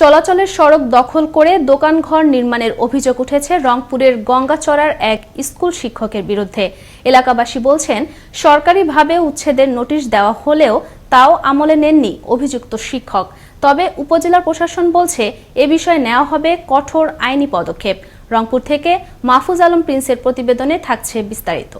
চলাচলের সড়ক দখল করে দোকানঘর নির্মাণের অভিযোগ উঠেছে রংপুরের গঙ্গাচড়ার এক স্কুল শিক্ষকের বিরুদ্ধে। এলাকাবাসী বলছেন, সরকারিভাবে উচ্ছেদের নোটিশ দেওয়া হলেও তাও আমলে নেননি অভিযুক্ত শিক্ষক। তবে উপজেলা প্রশাসন বলছে, এ বিষয়ে নেওয়া হবে কঠোর আইনি পদক্ষেপ। রংপুর থেকে মাহফুজ আলম প্রিন্সের প্রতিবেদনে থাকছে বিস্তারিত।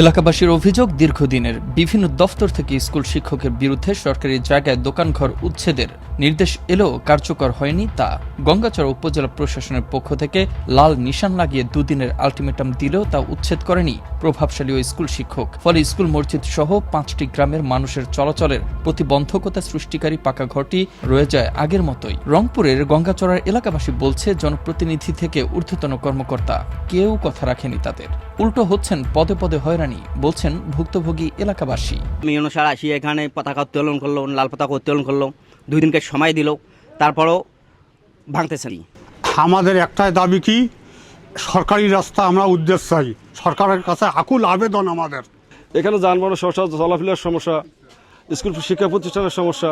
এলাকাবাসীর অভিযোগ, দীর্ঘদিনের বিভিন্ন দফতর থেকে স্কুল শিক্ষকের বিরুদ্ধে সরকারি জায়গায় দোকানঘর উচ্ছেদের নির্দেশ এলেও কার্যকর হয়নি তা। গঙ্গাচড়া উপজেলা প্রশাসনের পক্ষ থেকে লাল নিশান লাগিয়ে দুদিনের আলটিমেটাম দিলেও তা উচ্ছেদ করেনি প্রভাবশালী ওই স্কুল শিক্ষক। ফলে স্কুল মসজিদ সহ পাঁচটি গ্রামের মানুষের চলাচলের প্রতিবন্ধকতা সৃষ্টিকারী পাকা ঘরটি রয়ে যায় আগের মতোই। রংপুরের গঙ্গাচড়ার এলাকাবাসী বলছে, জনপ্রতিনিধি থেকে ঊর্ধ্বতন কর্মকর্তা, কেউ কথা রাখেনি তাদের। উল্টো হচ্ছেন, পদে পদে হয়রানি, বলছেন ভুক্তভোগী এলাকাবাসী। আমি অনুসার আসি এখানে পতাকা উত্তোলন করল, লাল পতাকা উত্তোলন করল, দুই দিনকে সময় দিল, তারপরও ভাঙতেছে না। আমাদের একটাই দাবি কি? সরকারি রাস্তা আমরা উদ্দেশ্য চাই। সরকারের কাছে আকুল আবেদন আমাদের। এখানে যানবাহনের সমস্যা চলাফেরার সমস্যা স্কুল শিক্ষা প্রতিষ্ঠানের সমস্যা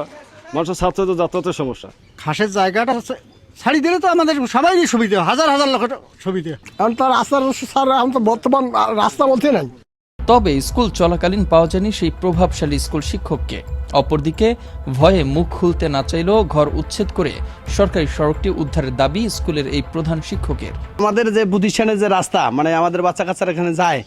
মানুষের ছাত্রদের যাতায়াতের সমস্যা। খাসের জায়গাটা হচ্ছে ছাড়ি দিলে তো আমাদের সবাইরই সুবিধা হাজার হাজার লোকের সুবিধা। এখন তো রাস্তার স্যার এখন তো বর্তমান রাস্তা বলতে নাই। তবে স্কুল চলাকালীন পাওয়া যায়নি সেই প্রভাবশালী স্কুল শিক্ষককে। অপরদিকে, ভয়ে মুখ খুলতে না চাইলেও ঘর উচ্ছেদ করে সরকারি সড়কটি উদ্ধারের দাবি স্কুলের এই প্রধান শিক্ষকের। আমাদের যে প্রতিষ্ঠানের যে রাস্তা মানে আমাদের বাচ্চা কাচ্চারা এখানে যায়,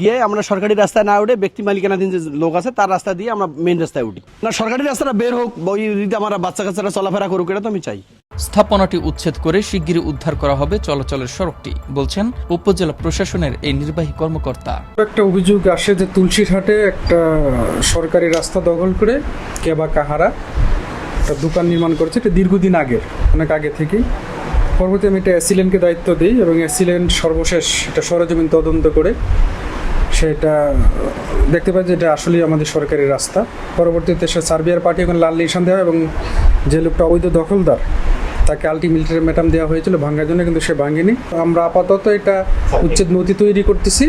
গিয়ে আমরা সরকারি রাস্তায় না উঠে ব্যক্তি মালিকানাধীন যে লোক আছে, তার রাস্তা দিয়ে আমরা মেন রাস্তায় উঠি। না, সরকারি রাস্তাটা বের হোক ওই যদি আমার বাচ্চা কাচ্চারা চলাফেরা করুক, এটা তো আমি চাই। স্থাপনাটি উচ্ছেদ করে শিগগিরই উদ্ধার করা হবে চলাচলের সড়কটি, বলছেন উপজেলা প্রশাসনের এই নির্বাহী কর্মকর্তা। একটা অভিযোগ আসে যে তুলসীরহাটে একটা সরকারি রাস্তা দখল করে কে বা কাহারা একটা দোকান নির্মাণ করেছে, এটা দীর্ঘদিন আগের, অনেক আগে থেকেই। পরবর্তী আমি এটা অ্যাসিলেন্টকে দায়িত্ব দিই এবং অ্যাসিলেন্ট সর্বশেষ এটা সরজমিন তদন্ত করে সেটা, দেখতে পাই যে এটা আসলেই আমাদের সরকারি রাস্তা। পরবর্তীতে সে সার্বিয়ার পার্টি এখন লাল নিশান দেওয়া এবং যে লোকটা অবৈধ দখলদার তাকে আলটিমেটাম দেওয়া হয়েছিল ভাঙার জন্য, কিন্তু সে ভাঙেনি আমরা আপাতত এটা উচ্ছেদ নথি তৈরি করতেছি।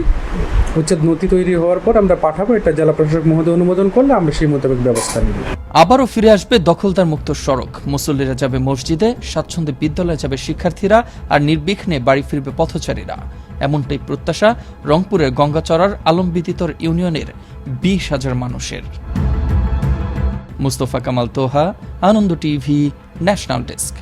উচ্ছেদ নথি তৈরি হওয়ার পর আমরা পাঠাবো, এটা জেলা প্রশাসক মহোদয় অনুমোদন করলে আমরা সেই মোতাবেক ব্যবস্থা নিব। আবারও ফিরে আসবে দখলদার মুক্ত সড়ক। মুসল্লিরা যাবে মসজিদে, স্বাচ্ছন্দ্যে বিদ্যালয়ে যাবে শিক্ষার্থীরা, আর নির্বিঘ্নে বাড়ি ফিরবে পথচারীরা। এমনটাই প্রত্যাশা রংপুরের গঙ্গাচড়ার আলমবিদিতর ইউনিয়নের বিশ হাজার মানুষের। Mustafa Kamal Toha, Ananda TV, national desk.